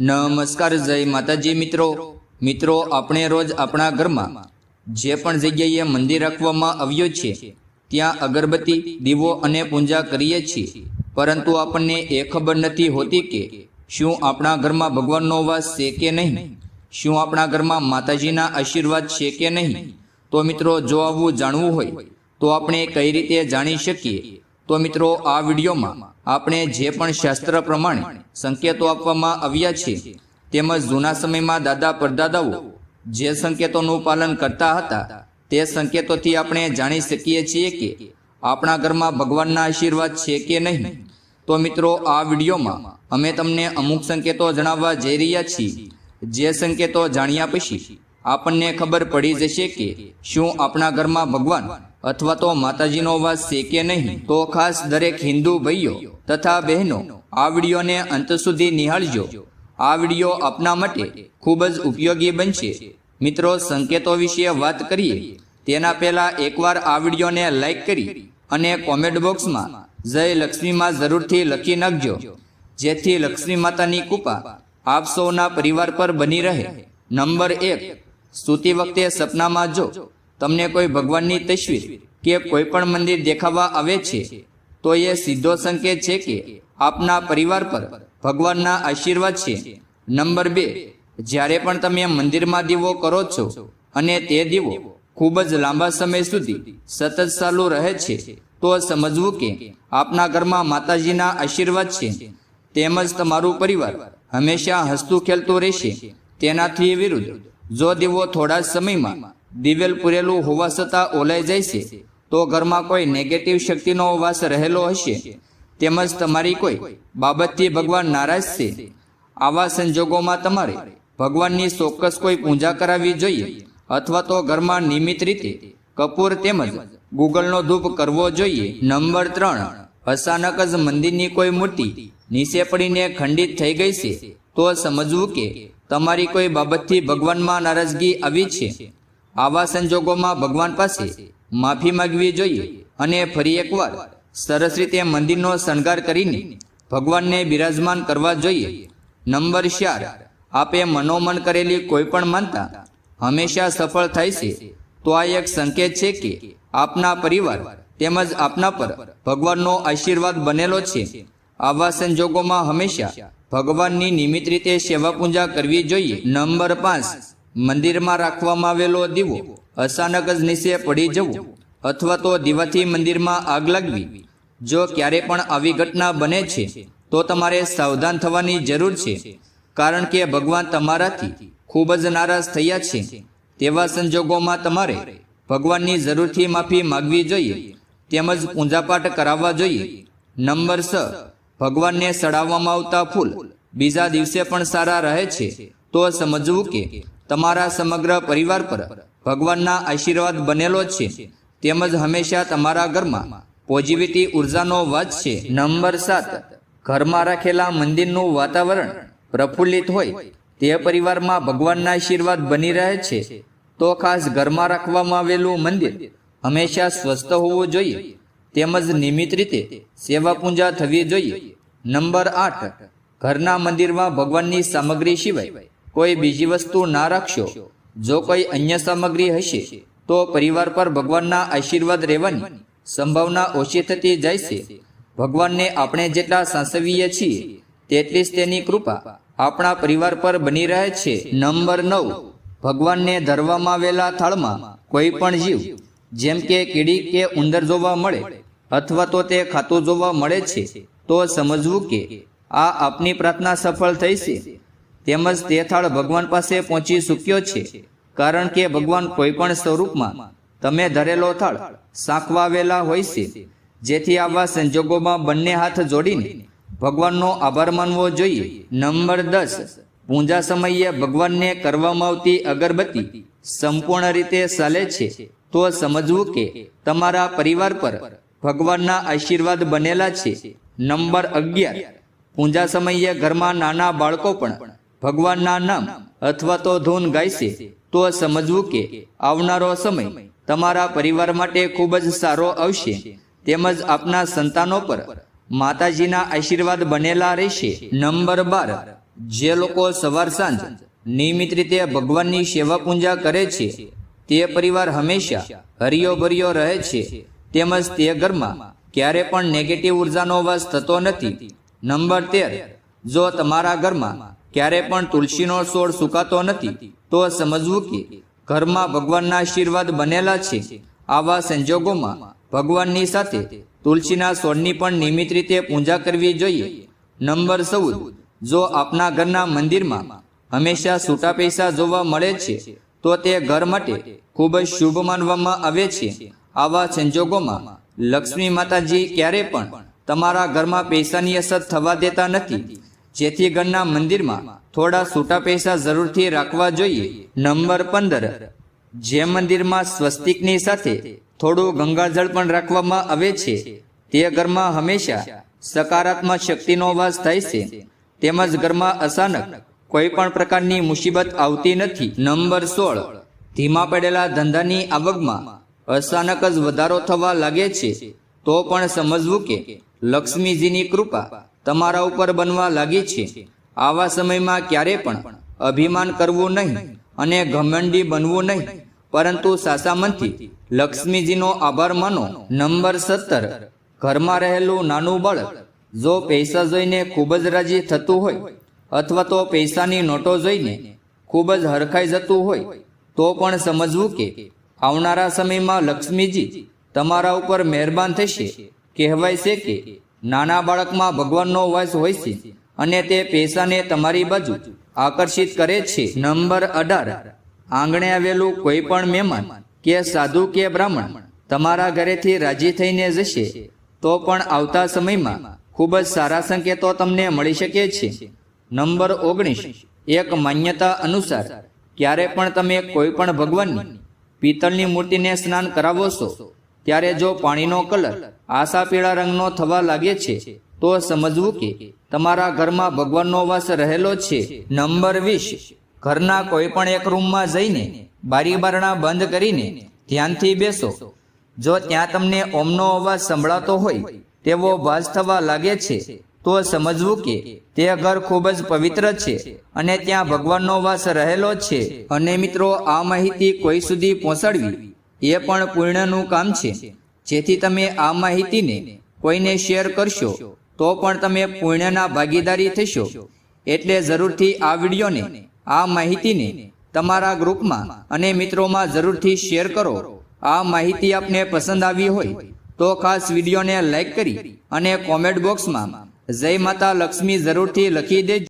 નમસ્કાર, જય માતાજી મિત્રો. મિત્રો, આપણે રોજ આપણા ઘરમાં જે પણ જગ્યાએ મંદિર રાખવામાં આવ્યું છે, ત્યાં અગરબત્તી, દીવો અને પૂજા કરીએ છીએ. પરંતુ આપણને એ ખબર નથી હોતી કે શું આપણા ઘરમાં ભગવાનનો વાસ છે કે નહીં? શું આપણા ઘરમાં માતાજીના આશીર્વાદ છે કે નહીં? તો મિત્રો, જો આવું જાણવું હોય, તો આપણે કઈ રીતે જાણી શકીએ? તો મિત્રો, આ વિડીયોમાં આપણે જે પણ શાસ્ત્ર પ્રમાણે સંકેતો આપવામાં આવ્યા છે, તેમજ જૂના સમયમાં દાદા પરદાદાઓ જે સંકેતોનું પાલન કરતા હતા, તે સંકેતોથી આપણે જાણી શકીએ છીએ કે આપણા ઘરમાં ભગવાનના આશીર્વાદ છે કે નહીં. તો મિત્રો, આ વિડીયોમાં અમે તમને અમુક સંકેતો જણાવવા જઈ રહ્યા છીએ. જે સંકેતો જાણ્યા પછી આપણને ખબર પડી જશે કે શું આપણા ઘરમાં ભગવાન અથવા તો માતાજીનો વાસ છે કે નહીં? તો ખાસ દરેક હિન્દુ ભાઈઓ તથા બહેનો આ વિડીયોને અંત સુધી નિહાળજો. આ વીડિયો આપના માટે ખૂબ જ ઉપયોગી બનશે. મિત્રો, સંકેતો વિશે વાત કરીએ, તેના પહેલા એકવાર આ વિડીયોને લાઈક કરી અને કોમેન્ટ બોક્સમાં જય લક્ષ્મીમાં જરૂરથી લખી નાખજો. જેથી લક્ષ્મી માતાની કૃપા આપ સૌના પરિવાર પર બની રહે. નંબર એક સૂતી વખતે સપનામાં જો તમને કોઈ ભગવાનની તસવીર કે કોઈ પણ મંદિર દેખાવા આવે છે, તો એ સીધો સંકેત છે કે આપના પરિવાર પર ભગવાનના આશીર્વાદ છે. નંબર બે, જ્યારે પણ તમે મંદિરમાં દીવો કરો છો અને તે દીવો ખૂબ જ લાંબા સમય સુધી સતત ચાલુ રહે છે, તો સમજવું કે આપના ઘરમાં માતાજીના આશીર્વાદ છે. તેમજ તમારું પરિવાર હંમેશા હસતું ખેલતું રહેશે. તેનાથી વિરુદ્ધ જો દીવો થોડા સમયમાં દિવેલ પૂરેલું હોવા છતાં ઓલાઈ જાય છે તો ઘરમાં કોઈ નેગેટિવ શક્તિનો વાસ રહેલો હશે. તેમજ તમારી કોઈ બાબતથી ભગવાન નારાજ છે. આવા સંજોગોમાં તમારે ભગવાનની ચોક્કસ કોઈ પૂજા કરાવવી જોઈએ અથવા તો ઘરમાં નિયમિત રીતે કપૂર તેમજ ગૂગલનો ધૂપ કરવો જોઈએ. નંબર ત્રણ, અચાનક જ મંદિરની કોઈ મૂર્તિ નીચે પડીને ખંડિત થઈ ગઈ છે, તો સમજવું કે તમારી કોઈ બાબતથી ભગવાનમાં નારાજગી આવી છે? આવા સંજોગોમાં ભગવાન પાસે માફી માંગવી જોઈએ અને ફરી એકવાર સરસ રીતે મંદિરનો શણગાર કરીને ભગવાનને બિરાજમાન કરવા જોઈએ. નંબર ચાર, આપે મનોમન કરેલી કોઈ પણ માનતા હંમેશા સફળ થાય છે. તો આ એક સંકેત છે કે આપના પરિવાર તેમજ આપના પર ભગવાનનો આશીર્વાદ બનેલો છે. આવા સંજોગોમાં હંમેશા ભગવાનની નિયમિત રીતે સેવા પૂજા કરવી જોઈએ. નંબર પાંચ. મંદિરમાં રાખવામાં આવેલો દીવો અચાનક જ નીચે પડી જવું અથવા તો દીવાથી મંદિરમાં આગ લાગવી. જો ક્યારે પણ આવી ઘટના બને છે, તો તમારે સાવધાન થવાની જરૂર છે, કારણ કે ભગવાન તમારાથી ખૂબ જ નારાજ થયા છે. તેવા સંજોગોમાં તમારે ભગવાનની જરૂરથી માફી માગવી જોઈએ. તેમજ પૂજાપાઠ કરાવવા જોઈએ. નંબર છ. ભગવાનને ચડાવવામાં આવતા ફૂલ બીજા દિવસે પણ સારા રહે છે. તો સમજવું કે તમારા સમગ્ર પરિવાર પર ભગવાનના આશીર્વાદ બનેલો છે. તેમજ હંમેશા તમારા ઘરમાં પોઝિટિવિટી ઉર્જાનો વધ છે. નંબર સાત, ઘરમાં રાખેલા મંદિરનું વાતાવરણ પ્રફુલ્લિત હોય તે પરિવારમાં ભગવાનના આશીર્વાદ બની રહે છે. તો ખાસ ઘરમાં રાખવામાં આવેલું મંદિર હંમેશા સ્વસ્થ હોવું જોઈએ. તેમજ નિયમિત રીતે સેવા પૂજા થવી જોઈએ. નંબર આઠ, ઘરના મંદિરમાં ભગવાનની સામગ્રી સિવાય કોઈ બીજી વસ્તુ ના રાખશો. જો કોઈ અન્ય સામગ્રી હશે, તો પરિવાર પર ભગવાનના આશીર્વાદ રહેવાની સંભાવના ઓછી થતી જાય છે. ભગવાનને આપણે જેટલા સાસવીએ છીએ, તેટલી જ તેની કૃપા આપણા પરિવાર પર બની રહે છે. નંબર નવ, ભગવાનને ધરવામાં આવેલા થાળમાં કોઈ પણ જીવ, જેમ કે કીડી કે ઉંદર જોવા મળે અથવા તો તે ખાતું જોવા મળે છે તો સમજવું કે આ આપની પ્રાર્થના સફળ થઈ છે. તેમજ તે થાળ ભગવાન પાસે પહોંચી ચૂક્યો છે કારણ કે ભગવાન કોઈ પણ સ્વરૂપમાં તમે ધરેલો થાળ સાંકવાવેલા હોય છે. જેથી આવા સંજોગોમાં બંને હાથ જોડીને ભગવાનનો આભાર માનવો જોઈએ. નંબર દસ પૂજા સમયે ભગવાનને કરવામાં આવતી અગરબત્તી સંપૂર્ણ રીતે ચાલે છે. તો સમજવું કે તમારા પરિવાર પર ભગવાનના આશીર્વાદ બનેલા છે. નંબર અગિયાર. પૂજા સમયે ઘરમાં નાના બાળકો પણ ભગવાનના નામ અથવા તો ધૂન છે તો સમજવું કે આવનારો સમય તમારા પરિવાર માટે ખૂબ જ સારો આવશે. તેમજ આપના સંતાનો પર માતાજીના આશીર્વાદ બનેલા રહેશે. નંબર બાર. જે લોકો સવાર સાંજ નિયમિત રીતે ભગવાનની સેવા પૂજા કરે છે, તે પરિવાર હંમેશા હરિયો ભર્યો રહે છે. તેમજ તે ઘરમાં ક્યારે પણ નેગેટિવ ઉર્જાનો વાસ થતો નથી. નંબર તેર, જો તમારા ઘરમાં ક્યારે પણ તુલસીનો છોડ સુકાતો નથી, તો સમજવું કે ઘરમાં ભગવાનના આશીર્વાદ બનેલા છે. આવા સંજોગોમાં ભગવાનની સાથે તુલસીના છોડની પણ નિયમિત રીતે પૂજા કરવી જોઈએ. નંબર ચૌદ, જો આપના ઘરના મંદિરમાં હંમેશા છૂટા પૈસા જોવા મળે છે, તો તે ઘર માટે ખૂબ જ શુભ માનવામાં આવે છે. આવા સંજોગોમાં લક્ષ્મી માતાજી ક્યારે પણ તમારા ઘરમાં પૈસાની અસર થવા દેતા નથી. જેથી ઘરના મંદિરમાં થોડા છૂટા પૈસા જરૂરથી રાખવા જોઈએ. નંબર પંદર. જે મંદિરમાં સ્વસ્તિકની સાથે થોડું ગંગાજળ પણ રાખવામાં આવે છે, તે ઘરમાં હંમેશા સકારાત્મક શક્તિનો વાસ થાય છે. તેમજ ઘરમાં અચાનક કોઈ પણ પ્રકારની મુસીબત આવતી નથી. નંબર સોળ. ધીમા પડેલા ધંધાની આવકમાં અચાનક જ વધારો થવા લાગે છે, તો પણ સમજવું કે લક્ષ્મીજીની કૃપા તમારા ઉપર બનવા લાગી છે. આવા સમયમાં ક્યારે પણ અભિમાન કરવું નહીં અને ઘમંડી બનવું નહીં. પરંતુ સાસામનથી લક્ષ્મીજીનો આભાર માનો. નંબર સત્તર, ઘરમાં રહેલું નાનું બળદ જો પૈસા જોઈને ખૂબ જ રાજી થતું હોય અથવા તો પૈસાની નોટો જોઈને ખૂબ જ હરખાઈ જતું હોય, તો પણ સમજવું કે આવનારા સમયમાં લક્ષ્મીજી તમારા ઉપર મહેરબાન થશે. કહેવાય છે કે નાના બાળકમાં ભગવાનનો વાસ હોય છે અને તે પૈસાને તમારી બાજુ આકર્ષિત કરે છે. નંબર અઢાર. આંગણે આવેલું કોઈ પણ મહેમાન કે સાધુ કે બ્રાહ્મણ તમારા ઘરેથી રાજી થઈને જશે, તો પણ આવતા સમયમાં ખૂબ જ સારા સંકેતો તમને મળી શકે છે. નંબર ઓગણીસ. એક માન્યતા અનુસાર ક્યારે પણ તમે કોઈ પણ ભગવાનની પિત્તળની મૂર્તિને સ્નાન કરાવો છો ત્યારે જો પાણીનો કલર આશા પીળા રંગનો થવા લાગે છે, તો સમજવું કે તમારા ઘરમાં ભગવાનનો વાસ રહેલો છે. નંબર વીસ. ઘરના કોઈ પણ એક રૂમમાં જઈને બારી બારણા બંધ કરીને ધ્યાનથી બેસો. જો ત્યાં તમને ઓમનો અવાજ સંભળાતો હોય, તેવો ભાસ થવા લાગે છે તો સમજવું કે તે ઘર ખૂબ જ પવિત્ર છે અને ત્યાં ભગવાનનો વાસ રહેલો છે. અને મિત્રો, આ માહિતી કોઈ સુધી પહોંચાડવી એ પણ પૂર્ણનું કામ છે. જેથી તમે આ માહિતીને કોઈને શેર કરશો, તો પણ તમે પુણ્યના ભાગીદારી થશો. એટલે જરૂરથી આ વિડીયોને, આ માહિતીને તમારા ગ્રુપમાં અને મિત્રોમાં જરૂરથી શેર કરો. આ માહિતી આપને પસંદ આવી હોય તો ખાસ વિડીયોને લાઈક કરી અને કોમેન્ટ બોક્સમાં જય માતા લક્ષ્મી જરૂરથી લખી દેજો.